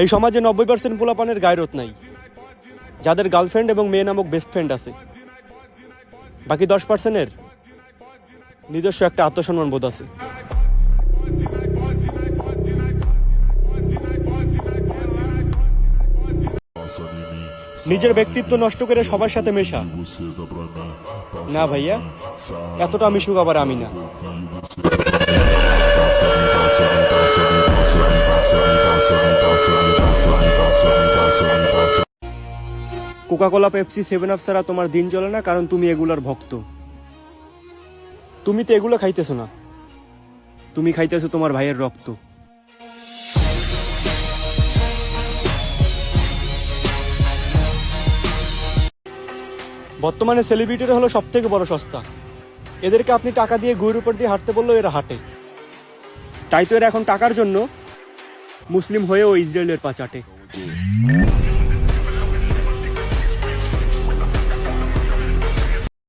এই সমাজে নব্বই পার্সেন্ট পোলাপানের গায়রত নাই। যাদের গার্লফ্রেন্ড এবং মেয়ে নামক বেস্ট ফ্রেন্ড আছে। বাকি দশ পার্সেন্টের নিজস্ব একটা আত্মসম্মান বোধ আছে। নিজের ব্যক্তিত্ব নষ্ট করে সবার সাথে মেশা। না ভাইয়া, এতটা মিশুক আবার আমি না। কোকাকোলা পেপসি সেভেন আপ ছাড়া তোমার দিন চলে না, কারণ তুমি এগুলার ভক্ত। তুমি তো এগুলো খাইতেছো না। তুমি খাইতেছো তোমার ভাইয়ের রক্ত। বর্তমানে সেলিব্রিটিরা হলো সব থেকে বড় সস্তা। এদেরকে আপনি টাকা দিয়ে গুয়ের উপর দিয়ে হাঁটতে বললেও এরা হাঁটে। তাই তো এরা এখন টাকার জন্য মুসলিম হয়েও ইসরায়েলের পা চাটে